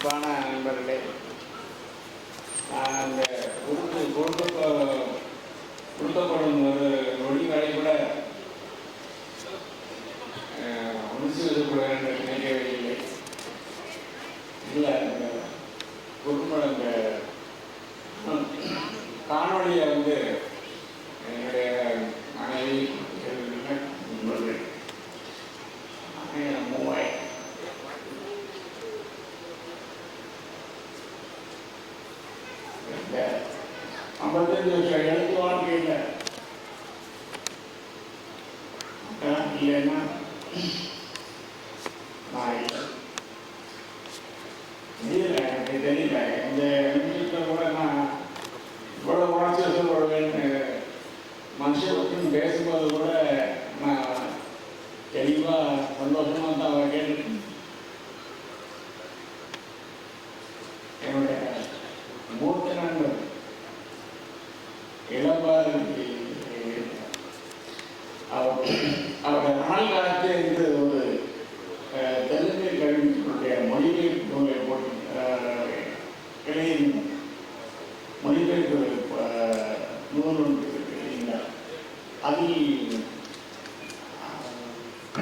அன்பான நண்பர்களே நான் அந்த கொடுத்து கொடுக்க கொடுக்கப்படும் ஒரு நொடி வரை கூட முடிச்சுவது கூட வேண்டும் நினைக்கவில்லை இல்லை அந்த குறும்படம் அந்த காணொலியை வந்து என்னுடைய மனைவி நண்பர்கள் மூவாய் இந்த ஐம்பத்தஞ்சு வருஷம் எழுத்து வாழ்க்கையில் அதான் இல்லைன்னா நான் இல்லை தெரியல எனக்கு தெரியல இந்த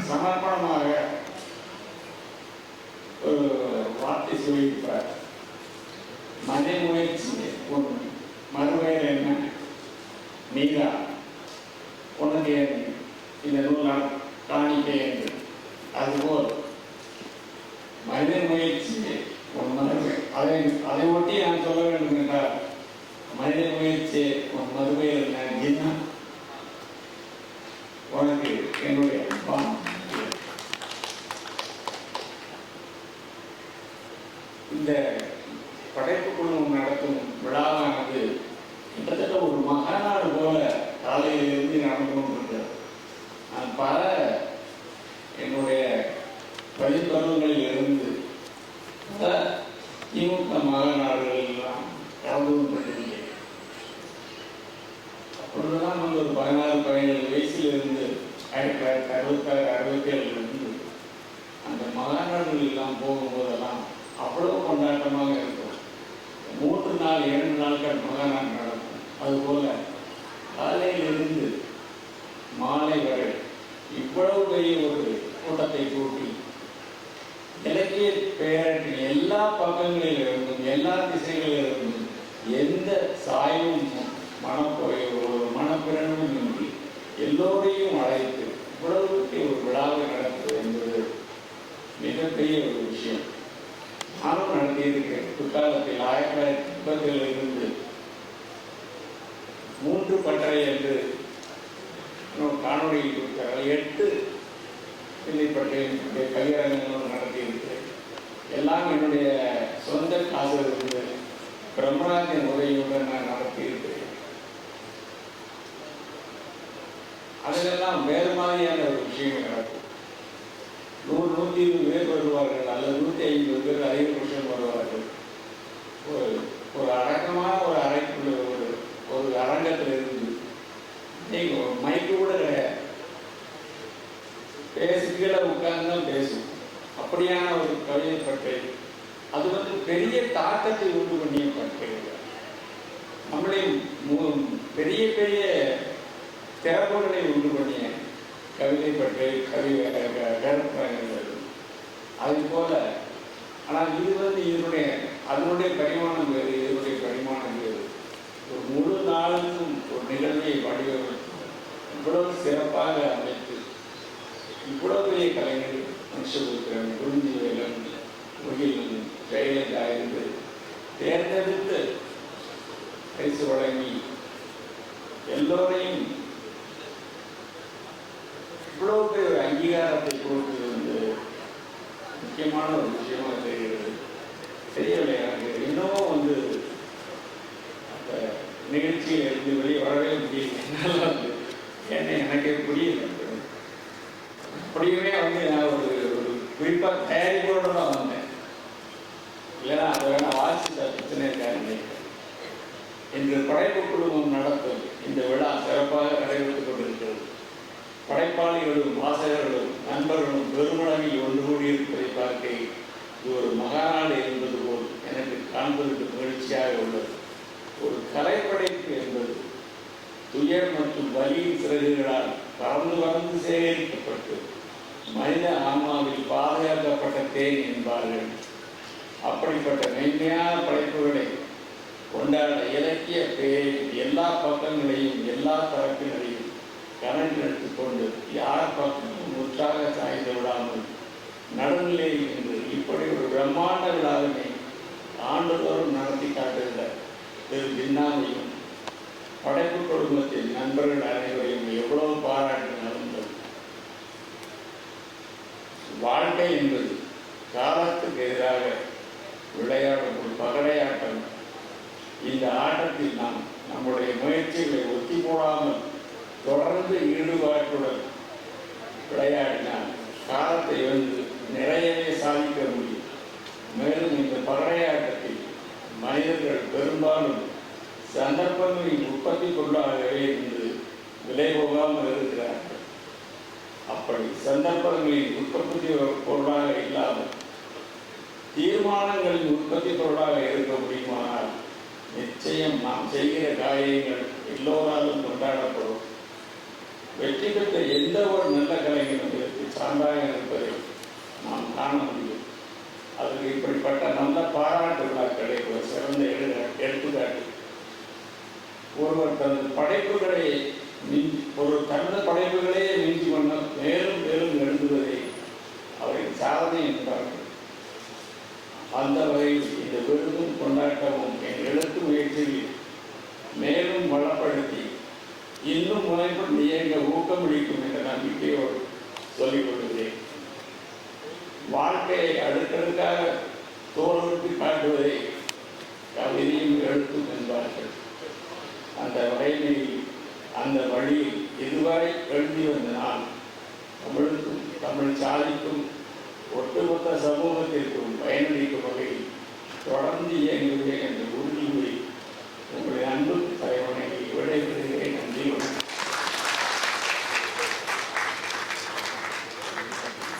சமர்ப்பணமாக ஒரு வார்த்தை சொல்லியிருப்பார் மத முயற்சி ஒன்று. மறுவையில் என்ன? நீரா. உனக்கு என் இந்த நூலால் காணிக்கை என்று. அதுபோல் மனித முயற்சி ஒரு மறுவை அதை அதை ஒட்டி நான் சொல்ல வேண்டும் என்றால் மனித முயற்சி உன் மறுவையில் என்ன? ஜின்னா. உனக்கு என்னுடைய அன்பான இந்த படைப்பு குழுமம் நடத்தும் விழாவானது கிட்டத்தட்ட ஒரு மகாநாடு போல காலையிலிருந்து நடந்து கொண்டிருக்கிறது நான் பல என்னுடைய பள்ளிப்பருவங்களில் இருந்து பல திமுக மகாநாடுகளில் எல்லாம் கலந்து கொண்டிருக்கிறேன் அப்பொழுதுதான் வந்து ஒரு பதினாறு பதினேழு வயசில் இருந்து ஆயிரத்தி தொள்ளாயிரத்தி அறுபத்தாறு அறுபத்தி ஏழுலேருந்து அந்த மகாநாடுகள் எல்லாம் போகும்போதெல்லாம் அவ்வளவு கொண்டாட்டமாக இருக்கும். மூன்று நாள் இரண்டு நாட்கள் மகாநாடு நடக்கும். அதுபோல் காலையிலிருந்து மாலை வரை இவ்வளவு பெரிய ஒரு கூட்டத்தை கூட்டி இலக்கிய பேரட்டின் எல்லா பக்கங்களிலிருந்தும் எல்லா திசைகளில் இருந்தும் எந்த சாயமும் மனப்போய் ஒரு மனப்பிரனும் இன்றி எல்லோரையும் அழைத்து இவ்வளவு பெரிய ஒரு விழாவை நடத்துவது என்பது மிகப்பெரிய ஒரு விஷயம். நானும் நடத்தியிருக்கேன் குற்றாலத்தில் ஆயிரத்தி தொள்ளாயிரத்தி முப்பதில் இருந்து மூன்று பட்டறை என்று காணொலியில் கொடுத்தார்கள். எட்டு பிள்ளைப்பட்டையினுடைய கல்யாணங்களும் நடத்தியிருக்கிறேன். எல்லாம் என்னுடைய சொந்த காசிலிருந்து பிரம்மராஜன் உதவியுடன் நான் நடத்தியிருக்கிறேன். அதிலெல்லாம் வேறு மாதிரியான ஒரு விஷயங்கள் நடக்கும். நூற்றி இருபது பேர் வருவார்கள் அல்லது நூற்றி ஐம்பது பேர் அதிகபட்சம் வருவார்கள் ஒரு ஒரு அடக்கமான ஒரு அறைக்குள்ள ஒரு ஒரு அரங்கத்தில் இருந்து நீங்கள் ஒரு மைக்கு கூட கிடையாது பேசி கீழே உட்கார்ந்து தான் பேசும். அப்படியான ஒரு கவிதை பட்டை அது வந்து பெரிய தாக்கத்தை உண்டு பண்ணிய பட்டைகள் நம்மளே பெரிய பெரிய திறப்புகளை உண்டு பண்ணிய கவிதை பட்டை கவிதை கருத்து அது போல. ஆனால் இது வந்து இதனுடைய அதனுடைய பரிமாணம் வேறு இதனுடைய பரிமாணம் வேறு. ஒரு முழு நாளுக்கும் ஒரு நிகழ்வை வடிவமைத்து இவ்வளவு சிறப்பாக அமைத்து இவ்வளவு பெரிய கலைஞர் மனுஷபுத்திரன் குறிஞ்சிவேலன் முகிலன் ஜெயலலிதா என்று தேர்ந்தெடுத்து பரிசு வழங்கி எல்லோரையும் இவ்வளவு பெரிய ஒரு அங்கீகாரத்தை கொடுத்து முக்கியமான ஒரு விஷயமா தெரிகிறது தெரியவில்லை எனக்கு இன்னமும் வந்து அந்த நிகழ்ச்சியில் இருந்து வெளியே வரவே முடியல. என்னால் வந்து என்ன எனக்கே புரியல. அப்படியுமே வந்து நான் ஒரு ஒரு குறிப்பாக தயாரிப்போடு தான் வந்தேன். இல்லைன்னா அதை வேணால் வாசி பிரச்சனை இருக்காரு இன்று படைப்பு குழுமம் நடத்தும் இந்த விழா சிறப்பாக நடைபெற்றுக் கொண்டிருக்கிறது. படைப்பாளிகளும் வாசகர்களும் நண்பர்களும் பெருமளவில் ஒன்று கூடியிருப்பதை பார்க்க இது ஒரு மகாநாடு என்பது போல் எனக்கு காண்பதற்கு மகிழ்ச்சியாக உள்ளது. ஒரு கலைப்படைப்பு என்பது துயர் மற்றும் வலியின் சிறகுகளால் பறந்து பறந்து சேகரிக்கப்பட்டு மனித ஆன்மாவில் பாதுகாக்கப்பட்ட தேன் என்பார்கள். அப்படிப்பட்ட மென்மையான படைப்புகளை கொண்டாட இலக்கிய பெயரில் எல்லா பக்கங்களையும் எல்லா தரப்பினரையும் கணக்கில் எடுத்துக்கொண்டு யார் பக்கமும் முற்றாக சாய்ந்து விடாமல் நடுநிலையில் நின்று இப்படி ஒரு பிரம்மாண்ட விழாவினை ஆண்டுதோறும் நடத்தி காட்டுகிற திரு பின்னாமையும் படைப்பு குடும்பத்தின் நண்பர்கள் அனைவரையும் எவ்வளவு பாராட்டினாலும் வாழ்க்கை என்பது காலத்துக்கு எதிராக விளையாடும் ஒரு பகடையாட்டம். இந்த ஆட்டத்தில் நாம் நம்முடைய முயற்சிகளை ஒத்தி போடாமல் தொடர்ந்து ஈடுபாட்டுடன் விளையாடினால் காலத்தை வந்து நிறையவே சாதிக்க முடியும். மேலும் இந்த பறையாட்டத்தில் மனிதர்கள் பெரும்பாலும் சந்தர்ப்பங்களின் உற்பத்தி பொருளாகவே இருந்து விலை போகாமல் இருக்கிறார்கள். அப்படி சந்தர்ப்பங்களின் உற்பத்தி பொருளாக இல்லாமல் தீர்மானங்களின் உற்பத்தி பொருளாக இருக்க முடியுமானால் நிச்சயம் நாம் செய்கிற காரியங்கள் எல்லோராலும் கொண்டாடப்படும். வெற்றி பெற்ற எந்த ஒரு நல்ல கலைஞரும் சான்றாக இருப்பதை நாம் காண முடியும். அதுக்கு இப்படிப்பட்ட நல்ல பாராட்டு விழாக்களை ஒரு சிறந்த எழுத எடுத்துக்காட்டு. ஒருவர் தனது படைப்புகளை மிஞ்சி ஒரு தனது படைப்புகளே மிஞ்சி பண்ண மேலும் மேலும் எழுதுவதை அவரின் சாதனை என்பார்கள். அந்த வகையில் இந்த விருதும் கொண்டாட்டமும் என் எழுத்து முயற்சியில் மேலும் இன்னும் முனைப்புடன் ஊக்கம் ஊக்கமளிக்கும் என்ற நம்பிக்கையோடு சொல்லிக் கொள்கிறேன் வாழ்க்கையை அடுக்கடுக்காக தோல்விட்டு காட்டுவதை கவிதையும் எழுத்தும் என்பார்கள். அந்த வகையில் அந்த வழியில் இதுவரை எழுதி வந்த நான் தமிழுக்கும் தமிழ் சாதிக்கும் ஒட்டுமொத்த சமூகத்திற்கும் பயனளிக்கும் வகையில் தொடர்ந்து இயங்குவேன் என்ற உறுதிமொழி உங்களுடைய அன்பு தலைவனை